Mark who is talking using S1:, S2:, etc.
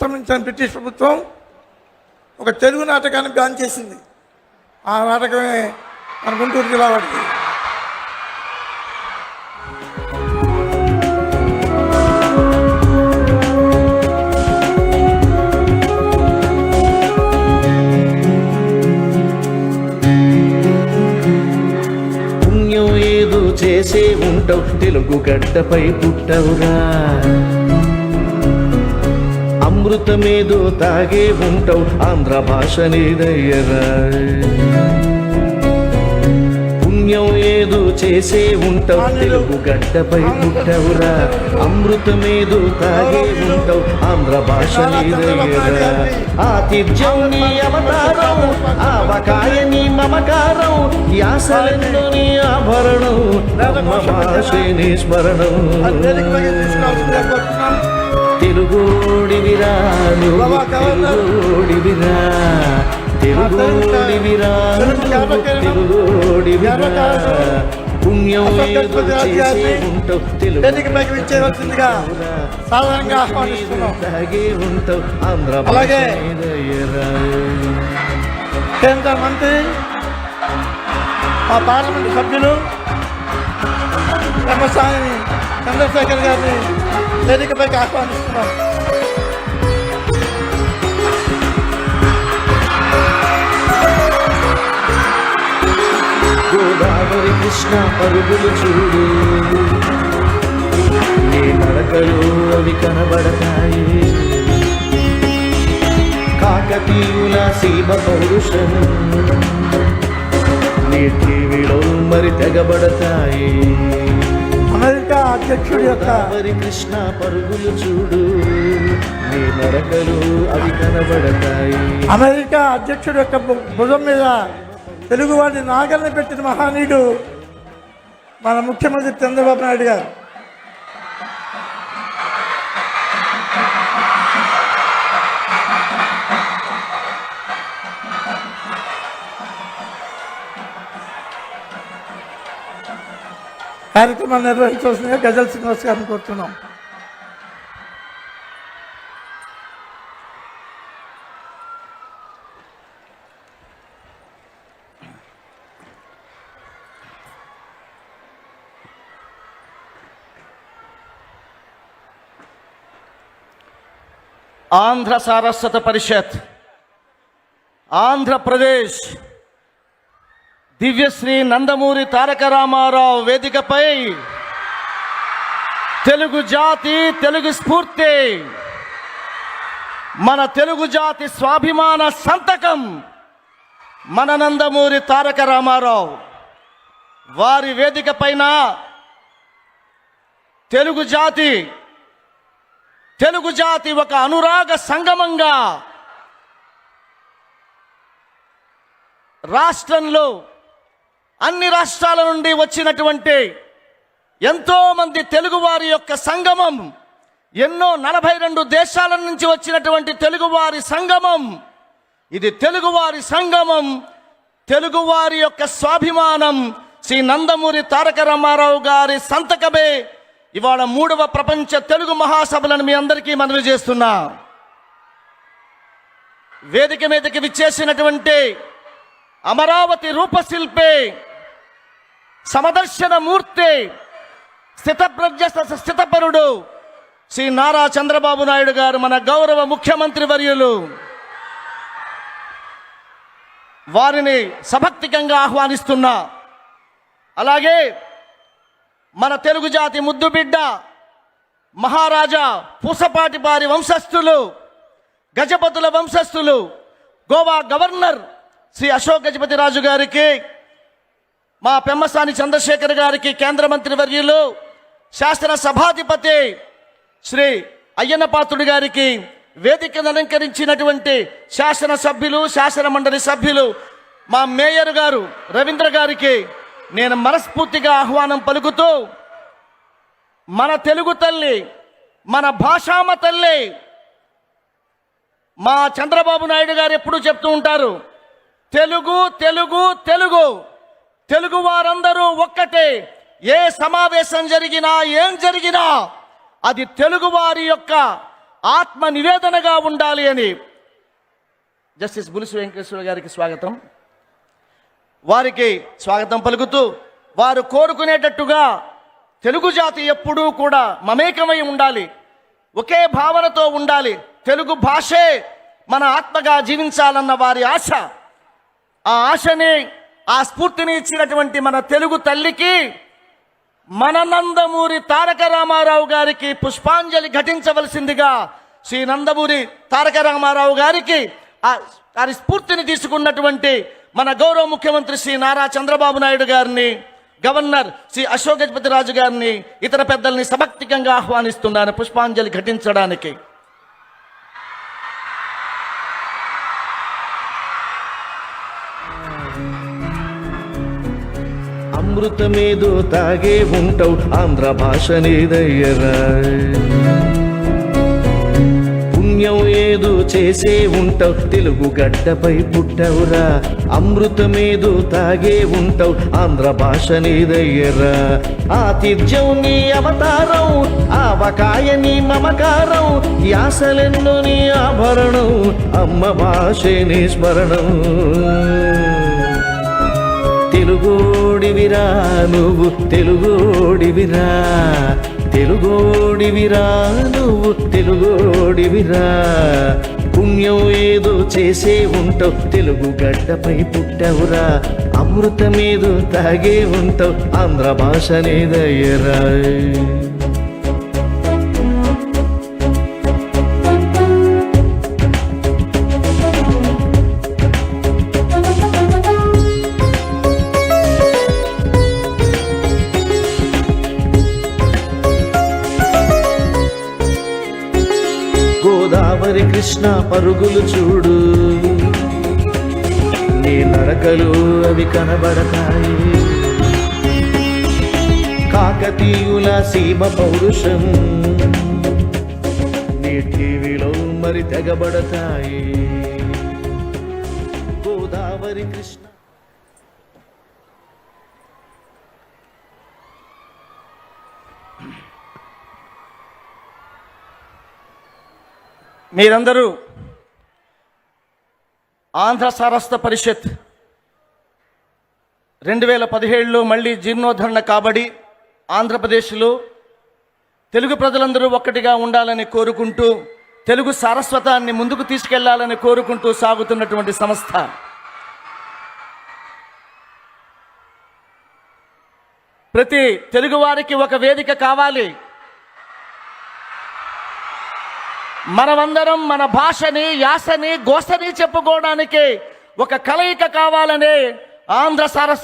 S1: అస్తమించిన British ప్రభుత్వం ఒక తెలుగు నాటకాన్ని బ్యాన్ చేసింది. ఆ నాటకమే మన గుంటూరు జిల్లా వాడికి
S2: పుణ్యం చేసే ఉంటావు తెలుగు గడ్డపై పుట్టవురా. అమృతమేదో తాగే ఉంటావు. ఆంధ్ర భాష నీదయ్యరా పుణ్యం ఏదో చేసే ఉంటావు. తెలుగు గడ్డపై పుట్టవురా అమృతమేదో తాగే ఉంటావు. ఆంధ్ర భాష నీదయ్యరా ఆతిథ్యం నీ అవతారం ఆవకాయ నీ మమకారం యాసలెందు నీ ఆభరణం భాషే నీ స్మరణం
S1: అది
S2: తెలుగోడివిరా నువ్వు? తెలుగోడివిరా తెలుగోడివిరా తెలుగోడివిరా పుణ్యం ఉంటావు.
S1: సాధారణంగా ఆహ్వానిస్తున్నాం.
S2: తాగే ఉంటావు. ఆంధ్ర
S1: అలాగే.
S2: భాష మీదయ్యరా.
S1: కేంద్ర మంత్రి మా పార్లమెంట్ సభ్యులు బ్రహ్మస్వామి చంద్రశేఖర్ గారిని వేదికపైకి ఆహ్వానిస్తున్నాం?
S2: కృష్ణ పరుగులు చూడు. నీ నడకలు అవి కనబడతాయి. కాకతీయుల సీమ పౌరుషం నీ టీవీలో మరి తెగబడతాయి.
S1: అమెరికా అధ్యక్షుడి యొక్క
S2: గోదావరి కృష్ణ పరుగులు చూడు. నీ నడకలు అవి కనబడతాయి.
S1: అమెరికా అధ్యక్షుడి యొక్క భుజం మీద తెలుగువాడిని నాగల్ని పెట్టిన మహానీయుడు మన ముఖ్యమంత్రి చంద్రబాబు నాయుడు గారు. కార్యక్రమాన్ని నిర్వహించవలసిందిగా గజల్ శ్రీనివాస్ గారిని కోరుతున్నాం.
S3: ఆంధ్ర సారస్వత పరిషత్ ఆంధ్రప్రదేశ్ దివ్యశ్రీ నందమూరి తారక రామారావు వేదికపై తెలుగు జాతి తెలుగు స్ఫూర్తి మన తెలుగు జాతి స్వాభిమాన సంతకం మన నందమూరి తారక రామారావు వారి వేదిక పైన తెలుగు జాతి తెలుగు జాతి ఒక అనురాగ సంగమంగా రాష్ట్రంలో అన్ని రాష్ట్రాల నుండి వచ్చినటువంటి ఎంతోమంది తెలుగువారి యొక్క సంగమం ఎన్నో నలభై రెండు దేశాల నుంచి వచ్చినటువంటి తెలుగువారి సంగమం. ఇది తెలుగువారి సంగమం తెలుగువారి యొక్క స్వాభిమానం. శ్రీ నందమూరి తారక రామారావు గారి సంతకమే ఇవాళ మూడవ ప్రపంచ తెలుగు మహాసభలను మీ అందరికీ మనవి చేస్తున్నా. వేదిక మీదకి విచ్చేసినటువంటి అమరావతి రూపశిల్పే సమదర్శన మూర్తి స్థితప్రజ్ఞ స్థితపరుడు శ్రీ నారా చంద్రబాబు నాయుడు గారు మన గౌరవ ముఖ్యమంత్రి వర్యులు. వారిని సభక్తికంగా ఆహ్వానిస్తున్నా. అలాగే మన తెలుగు జాతి ముద్దు బిడ్డ మహారాజా పూసపాటి వారి వంశస్థులు గజపతుల వంశస్థులు గోవా గవర్నర్ శ్రీ అశోక్ గజపతి రాజు గారికి మా పెమ్మసాని చంద్రశేఖర్ గారికి కేంద్ర మంత్రి వర్యులు శాస్త్ర సభాధిపతి శ్రీ అయ్యన్నపాత్రుడి గారికి వేదికను అలంకరించినటువంటి శాసన సభ్యులు శాసన మండలి సభ్యులు మా మేయర్ గారు రవీంద్ర గారికి నేను మనస్ఫూర్తిగా ఆహ్వానం పలుకుతూ మన తెలుగు తల్లి మన భాషామ తల్లి మా చంద్రబాబు నాయుడు గారు ఎప్పుడూ చెప్తూ ఉంటారు తెలుగు తెలుగు తెలుగు తెలుగు వారందరూ ఒక్కటే ఏ సమావేశం జరిగినా ఏం జరిగినా అది తెలుగువారి యొక్క ఆత్మ నివేదనగా ఉండాలి అని జస్టిస్ బులిసి వెంకటేశ్వర గారికి స్వాగతం. వారికి స్వాగతం పలుకుతూ వారు కోరుకునేటట్టుగా తెలుగు జాతి ఎప్పుడూ కూడా మమేకమై ఉండాలి. ఒకే భావనతో ఉండాలి. తెలుగు భాషే మన ఆత్మగా జీవించాలన్న వారి ఆశ. ఆ ఆశని ఆ స్ఫూర్తిని ఇచ్చినటువంటి మన తెలుగు తల్లికి మన నందమూరి తారక రామారావు గారికి పుష్పాంజలి ఘటించవలసిందిగా శ్రీ నందమూరి తారక రామారావు గారికి ఆ వారి స్ఫూర్తిని తీసుకున్నటువంటి మన గౌరవ ముఖ్యమంత్రి శ్రీ నారా చంద్రబాబు నాయుడు గారిని గవర్నర్ శ్రీ అశోక్ గజపతి రాజు గారిని ఇతర పెద్దల్ని సమక్తికంగా ఆహ్వానిస్తున్నాను పుష్పాంజలి ఘటించడానికి.
S2: అమృతమేదో తాగే ఉంటావు ఆంధ్ర భాష నీదయ్యరా. పుణ్యం ఏదో చేసే ఉంటావు తెలుగు గడ్డపై పుట్టవురా. అమృతమేదో తాగే ఉంటావు. ఆంధ్ర భాష నీదయ్యరా ఆతిథ్యం నీ అవతారం ఆవకాయ నీ మమకారం యాసలెన్నో నీ ఆభరణం అమ్మ భాషే నీ స్మరణం. తెలుగోడివిరా నువ్వు తెలుగోడివిరా. తెలుగోడివిరా నువ్వు తెలుగోడివిరా. పుణ్యం ఏదో చేసే ఉంటావు. తెలుగు గడ్డపై పుట్టవురా. అమృతమేదో తాగే ఉంటావు. ఆంధ్ర భాష నేదయ్యరా కృష్ణ పరుగులు చూడు. నీ నడకలు అవి కనబడతాయి. కాకతీయుల సీమ పౌరుషం నీ టీవీలో మరి తెగబడతాయి. గోదావరి కృష్ణ
S3: మీరందరూ ఆంధ్ర సారస్వత పరిషత్ రెండు వేల పదిహేడులో మళ్ళీ జీర్ణోద్ధరణ కాబడి ఆంధ్రప్రదేశ్లో తెలుగు ప్రజలందరూ ఒక్కటిగా ఉండాలని కోరుకుంటూ తెలుగు సారస్వతాన్ని ముందుకు తీసుకెళ్ళాలని కోరుకుంటూ సాగుతున్నటువంటి సంస్థ. ప్రతి తెలుగువారికి ఒక వేదిక కావాలి. మనమందరం మన భాషని యాసని గోసని చెప్పుకోవడానికి ఒక కలయిక కావాలని ఆంధ్ర సరస్సు